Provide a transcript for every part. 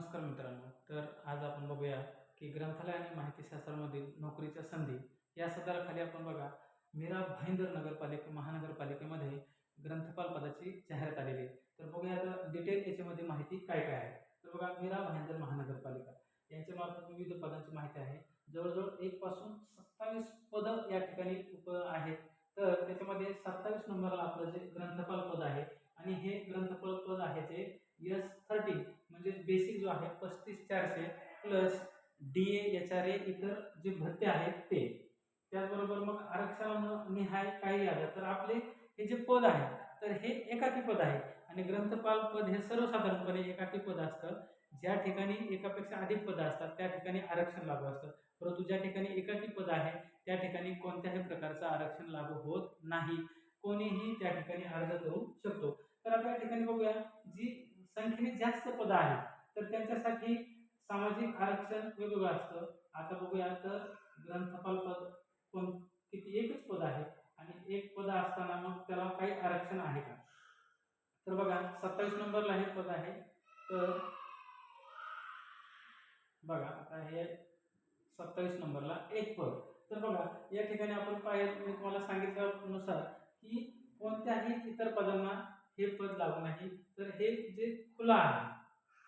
नमस्कार मित्रांनो तर आज आपण बघूया की ग्रंथालय आणि माहिती शास्त्रामधील नोकरीच्या संधी या सदराखाली आपण बघा मीरा भाईंदर नगरपालिका महानगरपालिकेमध्ये ग्रंथपाल पदाची जाहिरात आलेली आहे. तर बघूया आता डिटेल याच्यामध्ये माहिती काय काय आहे. तर बघा मीरा भाईंदर महानगरपालिका. यांच्या मार्फत विविध पदांची माहिती आहे. जवळजवळ एक पासून सत्तावीस पदं या ठिकाणी उप आहेत. तर त्याच्यामध्ये सत्तावीस नंबरला आपलं जे ग्रंथपाल पद आहे आणि हे ग्रंथफळ पद आहे ते यस थर्टी म्हणजे बेसिक जो आहे पस्तीस चारशे plus D A H R A इतर जे भत्ते आहेत ते. त्याचबरोबर मग आरक्षण निहाय काही आलं. तर आपले हे जे पद आहे तर हे एकाकी पद आहे. आणि ग्रंथपाल पद हे सर्वसाधारणपणे एकाकी पद असतं. ज्या ठिकाणी एकापेक्षा अधिक पदं असतात त्या ठिकाणी आरक्षण लागू असतं. परंतु ज्या ठिकाणी एकाकी पद आहे त्या ठिकाणी कोणत्याही प्रकारचं आरक्षण लागू होत नाही. कोणीही त्या ठिकाणी अर्ज करू शकतो तर आता या ठिकाणी बघूया जी संख्येने जास्त पदं आहेत तर त्यांच्यासाठी सामाजिक आरक्षण वेगवेगळं असतं. आता बघूया तर ग्रंथपाल पद कोण? किती? एकच पद आहे. आणि एक पद असताना मग त्याला काही आरक्षण आहे का? तर बघा सत्तावीस नंबरला हे पद आहे. तर बघा आता हे सत्तावीस नंबरला एक पद. तर बघा या ठिकाणी आपण पाहिजे मी तुम्हाला सांगितल्यानुसार की कोणत्याही इतर पदांना हे पद लागू नाही. तर हे जे खुला आहे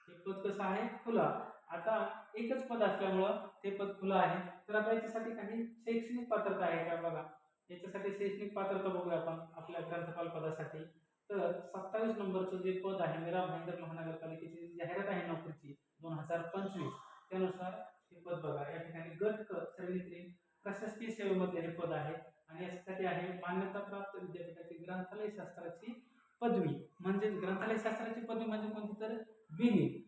हे पद कसं आहे? खुला. आता एकच पद असल्यामुळं ते पद खुलं आहे. तर आता याच्यासाठी काही शैक्षणिक पात्रता आहे का बघा? याच्यासाठी शैक्षणिक पात्रता बघूया आपण आपल्या ग्रंथपाल पदासाठी. तर सत्तावीस नंबरचं जे पद आहे मीरा भाईंदर महानगरपालिकेची जाहिरात आहे नोकरीची दोन हजार पंचवीस त्यानुसार हे पद बघा. या ठिकाणी गट श्रेणीतील प्रशासकीय सेवेमधले हे पद आहे. आणि याच्यासाठी आहे मान्यताप्राप्त विद्यापीठाची ग्रंथालय शास्त्राची पदवी. म्हणजे ग्रंथालय शास्त्राची पदवी म्हणजे कोणती तर? बी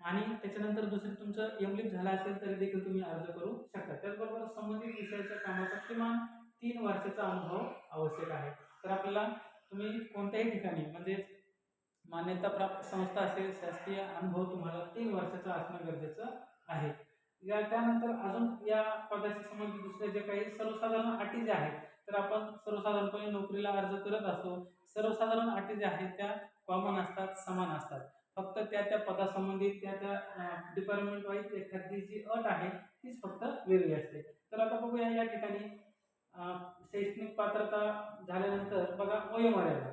आणि त्याच्यानंतर दुसरं तुमचं एमलिप झालं असेल तरी देखील तुम्ही अर्ज करू शकता. त्याचबरोबर संबंधित विषयाच्या कामाचा किमान तीन वर्षाचा अनुभव आवश्यक आहे. तर आपल्याला तुम्ही कोणत्याही ठिकाणी म्हणजेच मान्यताप्राप्त संस्था असेल शासकीय अनुभव तुम्हाला तीन वर्षाचा असणं गरजेचं आहे. या त्यानंतर अजून या पदाशी संबंधित दुसरे जे काही सर्वसाधारण अटी ज्या आहेत तर आपण सर्वसाधारणपणे नोकरीला अर्ज करत असतो. सर्वसाधारण अटी ज्या आहेत त्या कॉमन असतात समान असतात. फक्त त्या त्या पदासंबंधित त्या त्या डिपार्टमेंट वाईज एखादी जी अट आहे तीच फक्त वेगळी असते. तर आता बघूया या ठिकाणी शैक्षणिक पात्रता झाल्यानंतर बघा वयोमर्यादा.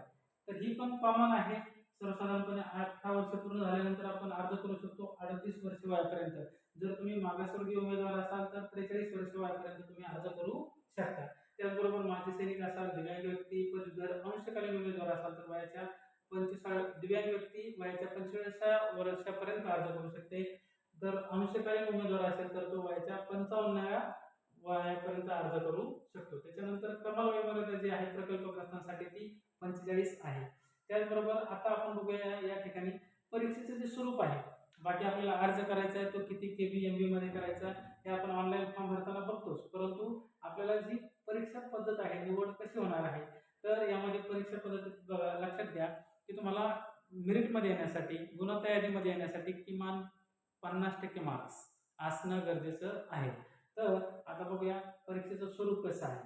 तर ही पण कॉमन आहे. सर्वसाधारणपणे अठरा वर्ष पूर्ण झाल्यानंतर आपण अर्ज करू शकतो अडतीस वर्ष वयापर्यंत. जर तुम्ही मागासवर्गीय उमेदवार असाल तर त्रेचाळीस वर्ष वयापर्यंत तुम्ही अर्ज करू शकता. त्याचबरोबर माजी सैनिक असाल दिव्यांग व्यक्ती पदवीधर अंशकालीन उमेदवार असाल तर वयाच्या पंचेचाळीस वर्षापर्यंत अर्ज करू शकते. जर अंशकालीन उमेदवार असेल तर तो वयाच्या पंचावन्नव्या वयापर्यंत अर्ज करू शकतो. त्याच्यानंतर कमाल वयमर्यादा जी आहे प्रकल्पग्रस्तांसाठी ती पंचेचाळीस आहे. त्याचबरोबर आता आपण बघूया या ठिकाणी परीक्षेचं जे स्वरूप आहे बाकी आपल्याला अर्ज करायचा आहे तो किती के बी एम बीमध्ये करायचा हे आपण ऑनलाईन फॉर्म भरताना बघतो परंतु आपल्याला जी परीक्षा पद्धत आहे निवड कशी होणार आहे तर यामध्ये परीक्षा पद्धतीत बघा लक्षात घ्या की तुम्हाला मेरिटमध्ये येण्यासाठी गुणवत्ता येण्यासाठी किमान पन्नास टक्के मार्क्स असणं गरजेचं आहे. तर आता बघूया परीक्षेचं स्वरूप कसं आहे.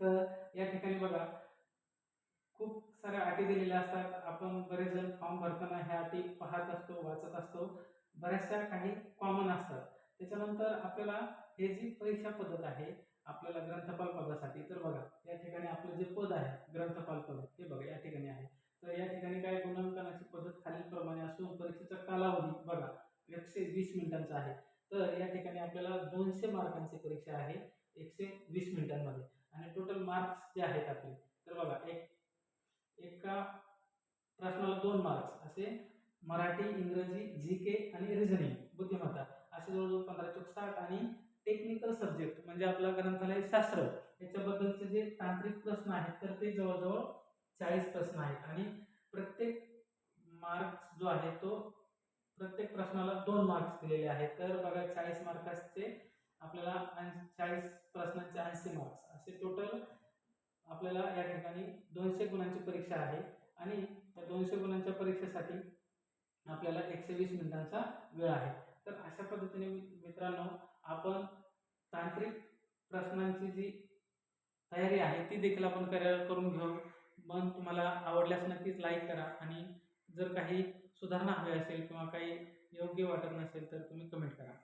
तर या ठिकाणी बघा खूप साऱ्या अटी दिलेल्या असतात. आपण बरेच जण फॉर्म भरताना ह्या अटी पाहत असतो वाचत असतो. बऱ्याचशा काही कॉमन असतात. त्याच्यानंतर आपल्याला हे जी परीक्षा पद्धत आहे आपल्याला ग्रंथपाल पदासाठी तर बघा या ठिकाणी आपलं जे पद आहे ग्रंथपाल पद हे बघा या ठिकाणी आहे. तर या ठिकाणी काय गुणांकनाची पद्धत खालीलप्रमाणे असून परीक्षेचा कालावधी बघा एकशे वीस मिनिटांचा आहे. तर या ठिकाणी आपल्याला दोनशे मार्कांची परीक्षा आहे एकशे वीस मिनिटांमध्ये. आणि टोटल मार्क्स जे आहेत आपले तर बघा एक एका प्रश्नाला दोन मार्क्स असे मराठी इंग्रजी जी के आणि रिझनिंग बुद्धिमत्ता असे जवळजवळ पंधरा चौक साठ आणि टेक्निकल सब्जेक्ट म्हणजे आपला ग्रंथालय शास्त्र याच्याबद्दलचे जे तांत्रिक प्रश्न आहेत तर ते जवळजवळ चाळीस प्रश्न आहेत. आणि प्रत्येक मार्क्स जो आहे तो प्रत्येक प्रश्नाला दोन मार्क्स दिलेले आहेत. तर बघा चाळीस मार्काचे आपल्याला चाळीस प्रश्नांचे ऐंशी मार्क्स असे टोटल आपल्याला या ठिकाणी दोनशे गुणांची परीक्षा आहे. आणि त्या दोनशे गुणांच्या परीक्षेसाठी आपल्याला एकशे वीस मिनिटांचा वेळ आहे. तर अशा पद्धतीने मि- मित्रांनो आपण तांत्रिक प्रश्नांची जी तयारी आहे ती देखील आपण कर करून घेऊ. मग तुम्हाला आवडल्यास नक्कीच लाईक करा. आणि जर काही सुधारणा हवी असेल किंवा काही योग्य वाटत नसेल तर तुम्ही कमेंट करा.